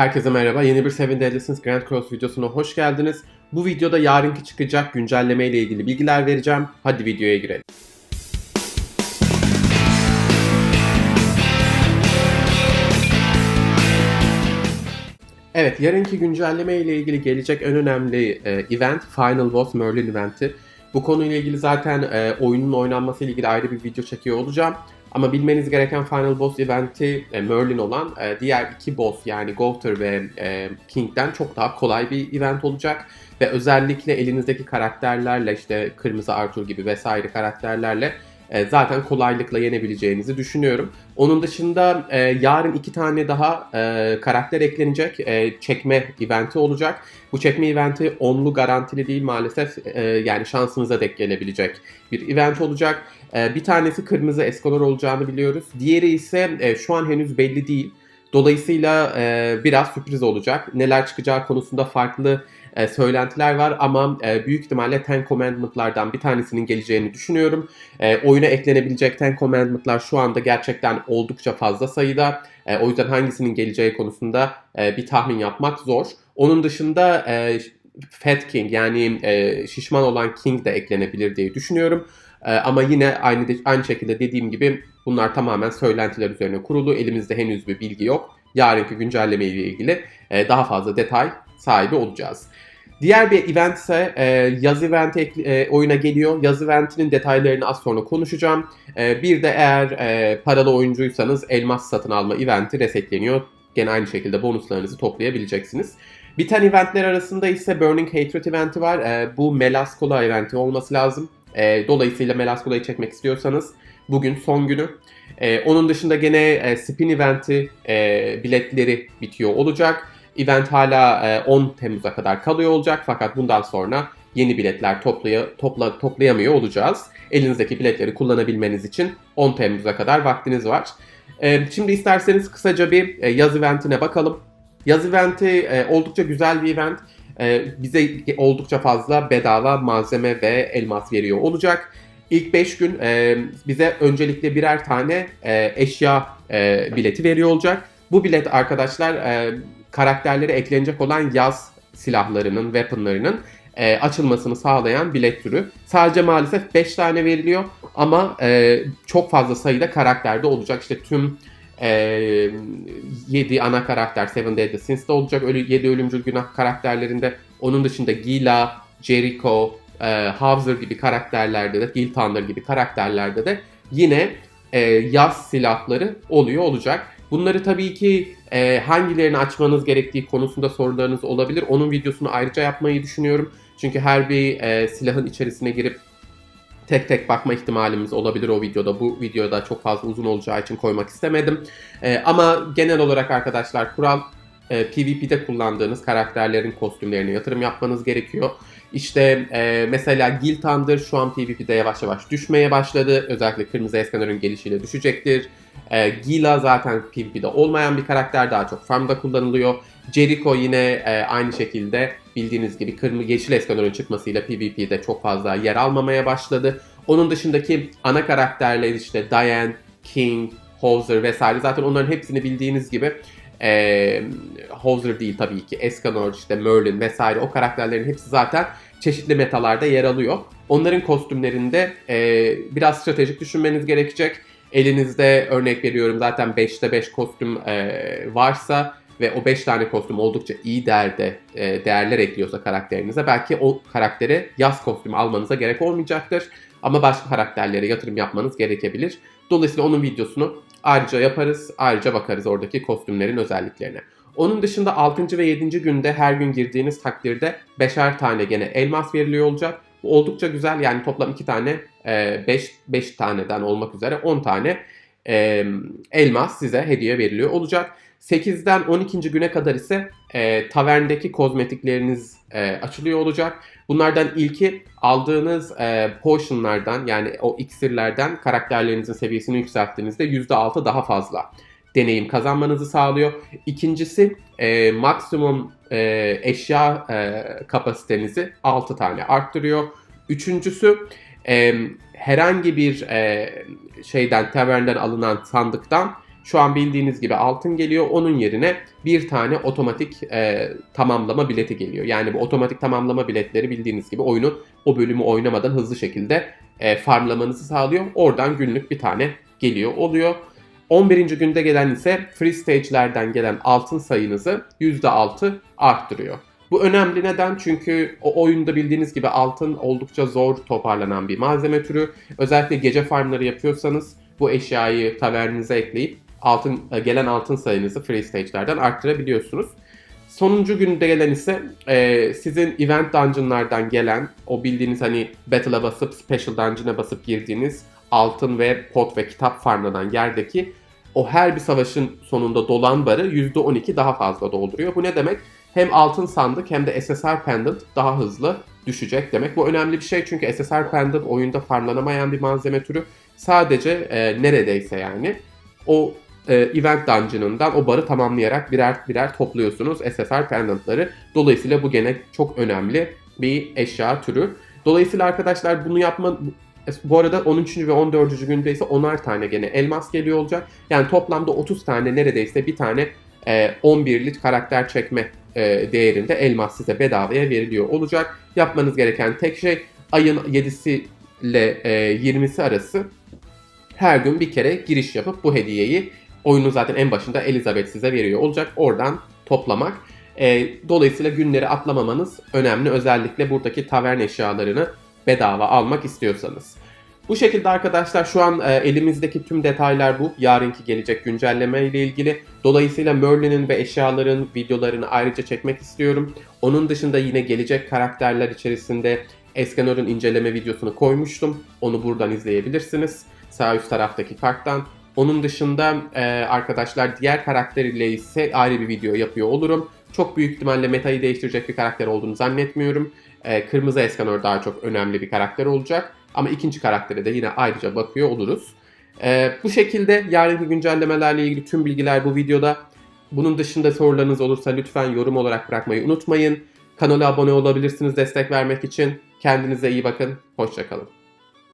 Herkese merhaba. Yeni bir Seven Deadly Sins Grand Cross videosuna hoş geldiniz. Bu videoda yarınki çıkacak güncelleme ile ilgili bilgiler vereceğim. Hadi videoya girelim. Evet, yarınki güncelleme ile ilgili gelecek en önemli e, event Final Boss Merlin eventi. Bu konuyla ilgili zaten e, oyunun oynanması ile ilgili ayrı bir video çekiyor olacağım. Ama bilmeniz gereken Final Boss eventi e, Merlin olan e, diğer iki boss yani Gowther ve e, King'den çok daha kolay bir event olacak. Ve özellikle elinizdeki karakterlerle işte Kırmızı Arthur gibi vesaire karakterlerle e, zaten kolaylıkla yenebileceğinizi düşünüyorum. Onun dışında e, yarın iki tane daha e, karakter eklenecek. E, çekme eventi olacak. Bu çekme eventi onlu garantili değil maalesef. E, yani şansınıza denk gelebilecek bir event olacak. E, bir tanesi kırmızı Escanor olacağını biliyoruz. Diğeri ise e, şu an henüz belli değil. Dolayısıyla e, biraz sürpriz olacak. Neler çıkacağı konusunda farklı e, söylentiler var ama e, büyük ihtimalle Ten Commandment'lardan bir tanesinin geleceğini düşünüyorum. E, oyuna eklenebilecek Ten Commandment'lar şu anda gerçekten oldukça fazla sayıda. E, o yüzden hangisinin geleceği konusunda e, bir tahmin yapmak zor. Onun dışında e, Fat King yani e, şişman olan King de eklenebilir diye düşünüyorum. E, ama yine aynı aynı şekilde dediğim gibi bunlar tamamen söylentiler üzerine kurulu. Elimizde henüz bir bilgi yok. Yarınki güncelleme ile ilgili e, daha fazla detay sahibi olacağız. Diğer bir event ise e, yaz eventi e, oyuna geliyor. Yaz eventinin detaylarını az sonra konuşacağım. E, bir de eğer e, paralı oyuncuysanız elmas satın alma eventi resetleniyor. Gene aynı şekilde bonuslarınızı toplayabileceksiniz. Biten eventler arasında ise Burning Hatred eventi var. E, bu Melaskola eventi olması lazım. E, dolayısıyla Melaskola'yı çekmek istiyorsanız bugün son günü. E, onun dışında gene e, Spin eventi e, biletleri bitiyor olacak. Event hala e, 10 Temmuz'a kadar kalıyor olacak fakat bundan sonra yeni biletler toplaya, topla, toplayamıyor olacağız. Elinizdeki biletleri kullanabilmeniz için 10 Temmuz'a kadar vaktiniz var. E, şimdi isterseniz kısaca bir e, yaz eventine bakalım. Yaz eventi e, oldukça güzel bir event. E, bize oldukça fazla bedava malzeme ve elmas veriyor olacak. İlk 5 gün e, bize öncelikle birer tane e, eşya e, bileti veriyor olacak. Bu bilet arkadaşlar e, karakterlere eklenecek olan yaz silahlarının, weaponlarının e, açılmasını sağlayan bilet türü. Sadece maalesef 5 tane veriliyor ama e, çok fazla sayıda karakterde olacak. İşte tüm e, 7 ana karakter Seven Deadly Sins'te olacak. Ölü, 7 ölümcül günah karakterlerinde. Onun dışında Gila, Jericho, e, Hauser gibi karakterlerde de, Gil Thunder gibi karakterlerde de yine e, yaz silahları oluyor olacak. Bunları tabii ki e, hangilerini açmanız gerektiği konusunda sorularınız olabilir. Onun videosunu ayrıca yapmayı düşünüyorum. Çünkü her bir e, silahın içerisine girip tek tek bakma ihtimalimiz olabilir o videoda. Bu videoda çok fazla uzun olacağı için koymak istemedim. E, ama genel olarak arkadaşlar kural e, PvP'de kullandığınız karakterlerin kostümlerine yatırım yapmanız gerekiyor. İşte e, mesela Gil Thunder şu an PvP'de yavaş yavaş düşmeye başladı. Özellikle Kırmızı Eskanör'ün gelişiyle düşecektir. E, Gila zaten PvP'de olmayan bir karakter daha çok farmda kullanılıyor. Jericho yine e, aynı şekilde bildiğiniz gibi kırmızı yeşil eskanörün çıkmasıyla PvP'de çok fazla yer almamaya başladı. Onun dışındaki ana karakterler işte Diane, King, Hauser vesaire zaten onların hepsini bildiğiniz gibi e, Hauser değil tabii ki Escanor, işte Merlin vesaire o karakterlerin hepsi zaten çeşitli metalarda yer alıyor. Onların kostümlerinde e, biraz stratejik düşünmeniz gerekecek. Elinizde örnek veriyorum zaten 5'te 5 kostüm e, varsa ve o 5 tane kostüm oldukça iyi değerde e, değerler ekliyorsa karakterinize belki o karaktere yaz kostümü almanıza gerek olmayacaktır. Ama başka karakterlere yatırım yapmanız gerekebilir. Dolayısıyla onun videosunu ayrıca yaparız. Ayrıca bakarız oradaki kostümlerin özelliklerine. Onun dışında 6. ve 7. günde her gün girdiğiniz takdirde 5'er tane gene elmas veriliyor olacak. Oldukça güzel yani toplam 2 tane 5 e, 5 taneden olmak üzere 10 tane e, elmas size hediye veriliyor olacak. 8'den 12. güne kadar ise e, taverndeki kozmetikleriniz e, açılıyor olacak. Bunlardan ilki aldığınız e, potionlardan yani o iksirlerden karakterlerinizin seviyesini yükselttiğinizde %6 daha fazla deneyim kazanmanızı sağlıyor. İkincisi e, maksimum e, eşya e, kapasitenizi 6 tane arttırıyor. Üçüncüsü e, herhangi bir e, şeyden tavernden alınan sandıktan Şu an bildiğiniz gibi altın geliyor. Onun yerine bir tane otomatik e, tamamlama bileti geliyor. Yani bu otomatik tamamlama biletleri bildiğiniz gibi oyunu o bölümü oynamadan hızlı şekilde e, farmlamanızı sağlıyor. Oradan günlük bir tane geliyor oluyor. 11. günde gelen ise free stage'lerden gelen altın sayınızı %6 arttırıyor. Bu önemli neden? Çünkü o oyunda bildiğiniz gibi altın oldukça zor toparlanan bir malzeme türü. Özellikle gece farmları yapıyorsanız bu eşyayı taverninize ekleyip altın e, gelen altın sayınızı free stage'lerden arttırabiliyorsunuz. Sonuncu günde gelen ise e, sizin event dungeonlardan gelen o bildiğiniz hani battle'a basıp special dungeon'a basıp girdiğiniz altın ve pot ve kitap farmlanan yerdeki o her bir savaşın sonunda dolan barı %12 daha fazla dolduruyor. Bu ne demek? Hem altın sandık hem de SSR Pendant daha hızlı düşecek demek. Bu önemli bir şey çünkü SSR Pendant oyunda farmlanamayan bir malzeme türü. Sadece e, neredeyse yani o e, Event Dungeon'ından o barı tamamlayarak birer birer topluyorsunuz SSR Pendant'ları. Dolayısıyla bu gene çok önemli bir eşya türü. Dolayısıyla arkadaşlar bunu yapma bu arada 13. ve 14. günde ise 10'ar tane gene elmas geliyor olacak. Yani toplamda 30 tane neredeyse bir tane e, 11'lik karakter çekme e, değerinde elmas size bedavaya veriliyor olacak. Yapmanız gereken tek şey ayın 7'si ile e, 20'si arası her gün bir kere giriş yapıp bu hediyeyi oyunun zaten en başında Elizabeth size veriyor olacak. Oradan toplamak. E, dolayısıyla günleri atlamamanız önemli. Özellikle buradaki tavern eşyalarını bedava almak istiyorsanız. Bu şekilde arkadaşlar şu an e, elimizdeki tüm detaylar bu. Yarınki gelecek güncelleme ile ilgili. Dolayısıyla Merlin'in ve eşyaların videolarını ayrıca çekmek istiyorum. Onun dışında yine gelecek karakterler içerisinde Escanor'un inceleme videosunu koymuştum. Onu buradan izleyebilirsiniz. Sağ üst taraftaki karttan. Onun dışında e, arkadaşlar diğer karakter ile ise ayrı bir video yapıyor olurum. Çok büyük ihtimalle metayı değiştirecek bir karakter olduğunu zannetmiyorum. E, Kırmızı Escanor daha çok önemli bir karakter olacak. Ama ikinci karaktere de yine ayrıca bakıyor oluruz. E, bu şekilde yarınki güncellemelerle ilgili tüm bilgiler bu videoda. Bunun dışında sorularınız olursa lütfen yorum olarak bırakmayı unutmayın. Kanala abone olabilirsiniz destek vermek için. Kendinize iyi bakın. Hoşçakalın.